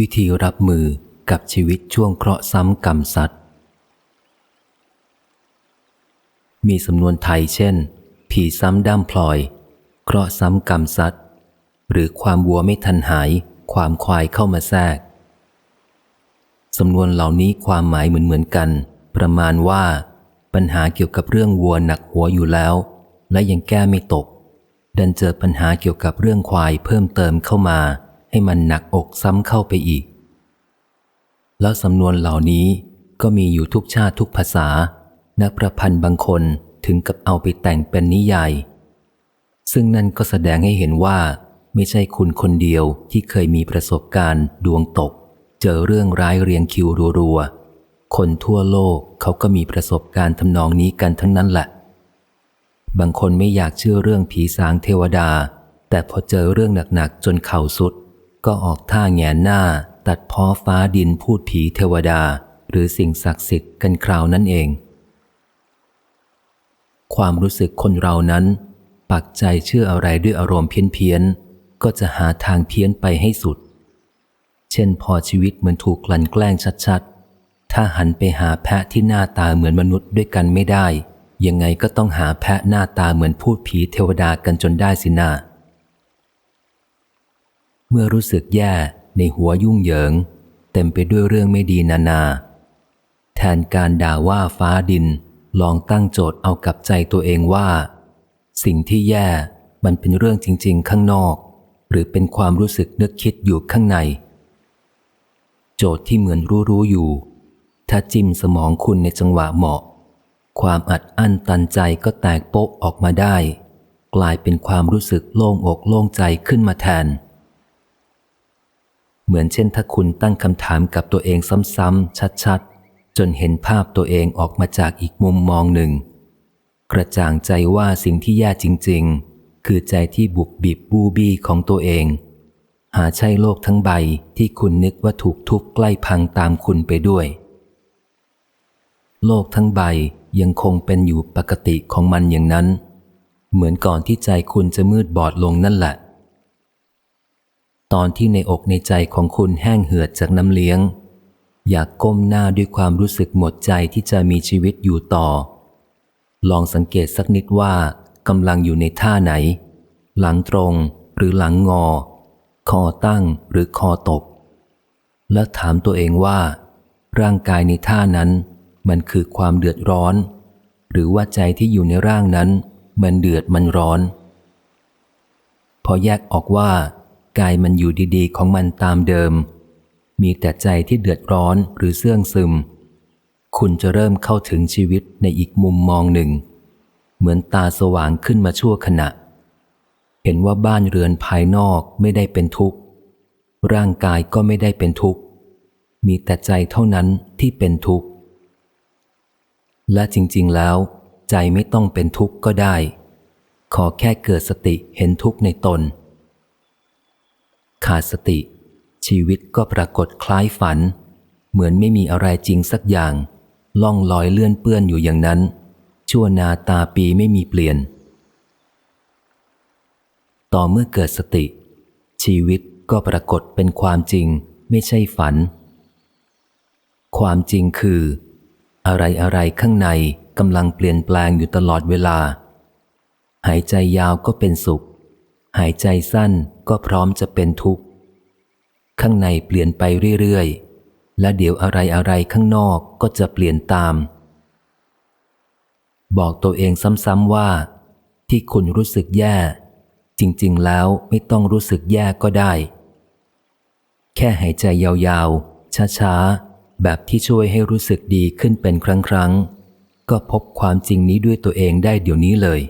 วิธีรับมือกับชีวิตช่วงเคราะห์ซ้ำกรรมสัตว์ มีสำนวนไทยเช่น ผีซ้ำด้ามพลอย เคราะห์ซ้ำกรรมสัตว์ หรือความวัวไม่ทันหาย ความควายเข้ามาแทรก สำนวนเหล่านี้ความหมายเหมือนเหมือนกัน ประมาณว่า ปัญหาเกี่ยวกับเรื่องวัวหนักหัวอยู่แล้ว และยังแก้ไม่ตก ดันเจอปัญหาเกี่ยวกับเรื่องควายเพิ่มเติมเข้ามา ให้มันหนักอกซ้ำเข้าไปอีก แล้วสำนวนเหล่านี้ก็มีอยู่ทุกชาติทุกภาษา นักประพันธ์บางคนถึงกับเอาไปแต่งเป็นนิยาย ซึ่งนั่นก็แสดงให้เห็นว่า ไม่ใช่คุณคนเดียวที่เคยมีประสบการณ์ดวงตก เจอเรื่องร้ายเรียงคิวรัวๆ คนทั่วโลกเขาก็มีประสบการณ์ทำนองนี้กันทั้งนั้นแหละ บางคนไม่อยากเชื่อเรื่องผีสางเทวดา แต่พอเจอเรื่องหนักๆจนเข่าสุด ก็ออกท่าแงนหน้า ตัดพ้อฟ้าดินพูดผีเทวดา หรือสิ่งศักดิ์สิทธิ์กันคราวนั่นเอง ความรู้สึกคนเรานั้น ปักใจเชื่ออะไรด้วยอารมณ์เพี้ยนๆ ก็จะหาทางเพี้ยนไปให้สุด เช่นพอชีวิตเหมือนถูกกลั่นแกล้งชัดๆ ถ้าหันไปหาแพะที่หน้าตาเหมือนมนุษย์ด้วยกันไม่ได้ ยังไงก็ต้องหาแพะหน้าตาเหมือนพูดผีเทวดากันจนได้สินา เมื่อรู้สึกแย่ในหัวยุ่งเหยิง เต็มไปด้วยเรื่องไม่ดีนานา แทนการด่าว่าฟ้าดิน ลองตั้งโจทย์เอากับใจตัวเองว่า สิ่งที่แย่มันเป็นเรื่องจริง ๆ ข้างนอก หรือเป็นความรู้สึกนึกคิดอยู่ข้างใน โจทย์ที่เหมือนรู้ๆอยู่ ถ้าจิ้มสมองคุณในจังหวะเหมาะ ความอัดอั้นตันใจก็แตกโป๊ะออกมาได้ กลายเป็นความรู้สึกโล่งอกโล่งใจขึ้นมาแทน เหมือนเช่นถ้าคุณตั้งคำถามกับตัวเองซ้ำๆชัดๆ จนเห็นภาพตัวเองออกมาจากอีกมุมมองหนึ่ง กระจ่างใจว่าสิ่งที่แย่จริง ๆ คือใจที่บุกบีบบูบี้ของตัวเอง หาใช่โลกทั้งใบที่คุณนึกว่าถูกทุบใกล้พังตามคุณไปด้วย โลกทั้งใบยังคงเป็นอยู่ปกติของมันอย่างนั้น เหมือนก่อนที่ใจคุณจะมืดบอดลงนั่นแหละ ตอนที่ในอกในใจของคุณแห้งเหือดจากน้ำเลี้ยง อยากก้มหน้าด้วยความรู้สึกหมดใจที่จะมีชีวิตอยู่ต่อ ลองสังเกตสักนิดว่ากำลังอยู่ในท่าไหน หลังตรงหรือหลังงอ คอตั้งหรือคอตก และถามตัวเองว่า ร่างกายในท่านั้น มันคือความเดือดร้อน หรือว่าใจที่อยู่ในร่างนั้น มันเดือดมันร้อน พอแยกออกว่า กายมันอยู่ดีๆ ของมันตามเดิม มีแต่ใจที่เดือดร้อนหรือเสื่องซึม คุณจะเริ่มเข้าถึงชีวิตในอีกมุมมองหนึ่ง เหมือนตาสว่างขึ้นมาชั่วขณะ เห็นว่าบ้านเรือนภายนอกไม่ได้เป็นทุกข์ ร่างกายก็ไม่ได้เป็นทุกข์ มีแต่ใจเท่านั้นที่เป็นทุกข์ และจริงๆแล้ว ใจไม่ต้องเป็นทุกข์ก็ได้ ขอแค่เกิดสติเห็นทุกข์ในตน ขาดสติ ชีวิตก็ปรากฏคล้ายฝัน เหมือนไม่มีอะไรจริงสักอย่าง ล่องลอยเลื่อนเปื้อนอยู่อย่างนั้น ชั่วนาตาปีไม่มีเปลี่ยน ต่อเมื่อเกิดสติ ชีวิตก็ปรากฏเป็นความจริงไม่ใช่ฝัน ความจริงคือ อะไรอะไรข้างในกำลังเปลี่ยนแปลงอยู่ตลอดเวลา หายใจยาวก็เป็นสุข หายใจสั้นก็พร้อมจะเป็นทุกข์ ข้างในเปลี่ยนไปเรื่อยๆ และเดี๋ยวอะไรอะไรข้างนอกก็จะเปลี่ยนตาม บอกตัวเองซ้ำๆว่า ที่คุณรู้สึกแย่ จริงๆ แล้วไม่ต้องรู้สึกแย่ก็ได้ แค่หายใจยาวๆ ช้าๆ แบบที่ช่วยให้รู้สึกดีขึ้นเป็นครั้งๆ ก็พบความจริงนี้ด้วยตัวเองได้เดี๋ยวนี้เลย